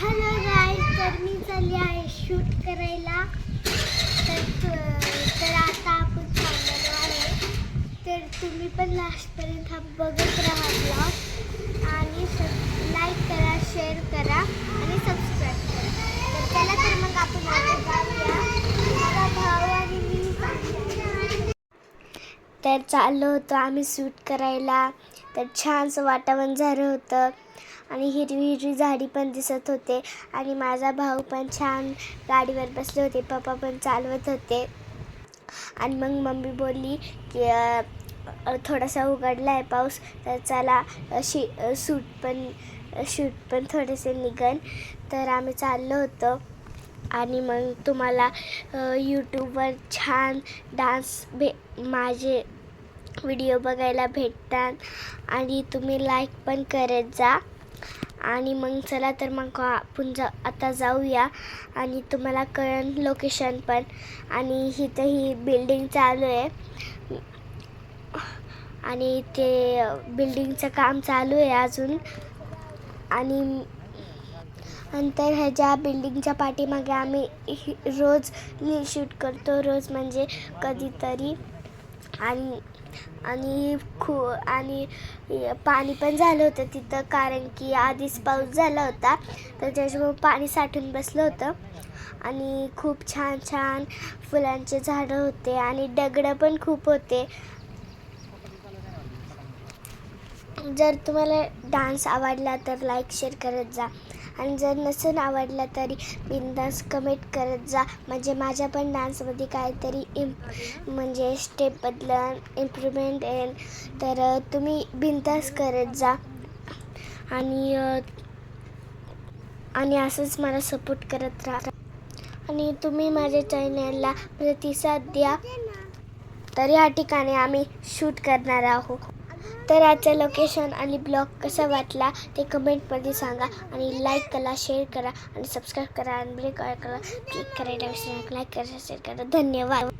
Hello guys तर मी चालली आहे शूट करायला. तर तर आता आपण चाललेलो आहे. तर तुम्ही पण लास्टपर्यंत हा बघत राहा ब्लॉग आणि लाईक करा शेअर करा आणि सबस्क्राईब करा. तर त्याला तर मग आपण तर चाललो होतो आम्ही सूट करायला. तर छानसं वातावरण झालं होतं. आणि हिरवी हिरवी झाडी पण दिसत होते. आणि माझा भाऊ पण छान गाडीवर बसले होते. पप्पा पण चालवत होते. आणि मग मम्मी बोलली की थोडासा उघडला आहे पाऊस. तर चला शि शी सूट पण शूट पण थोडेसे निघन. तर आम्ही चाललो होतो. आणि मग तुम्हाला यूट्यूबवर छान डान्स भे माझे व्हिडिओ बघायला भेटतात. आणि तुम्ही लाईक पण करत जा. आणि मग चला तर मग आपण जा आता जाऊया. आणि तुम्हाला कळन लोकेशन पण. आणि इथं ही बिल्डिंग चालू आहे. आणि ते बिल्डिंगचं काम चालू आहे अजून. आणि नंतर ह्याच्या बिल्डिंगच्या पाठीमागे आम्ही रोज रोज शूट करतो रोज म्हणजे कधीतरी. आणि आणि खू आणि पाणी पण झालं होतं तिथं कारण की आधीच पाऊस झाला होता तर त्याच्यामुळे पाणी साठून बसलं होतं. आणि खूप छान छान फुलांचे झाडं होते आणि दगडं पण खूप होते. जर तुम्हाला डान्स आवडला तर लाईक शेअर करत जा. आणि जर नसेल आवडला तरी बिंदास कमेंट करत जा. म्हणजे माझ्या पण डान्समध्ये काहीतरी इम्प म्हणजे स्टेप बदलन इम्प्रूव्हमेंट येईल. तर तुम्ही बिंदास करत जा. आणि आणि असंच मला सपोर्ट करत राहा. आणि तुम्ही माझ्या चॅनलला प्रतिसाद द्या. तर या ठिकाणी आम्ही शूट करणार आहोत. तर आजचं लोकेशन आणि ब्लॉग कसा वाटला ते कमेंटमध्ये सांगा. आणि लाईक करा शेअर करा आणि सबस्क्राईब करा. आणि ब्रेक करा क्लिक करायला विसरू नका. लाईक करा शेअर करा. धन्यवाद.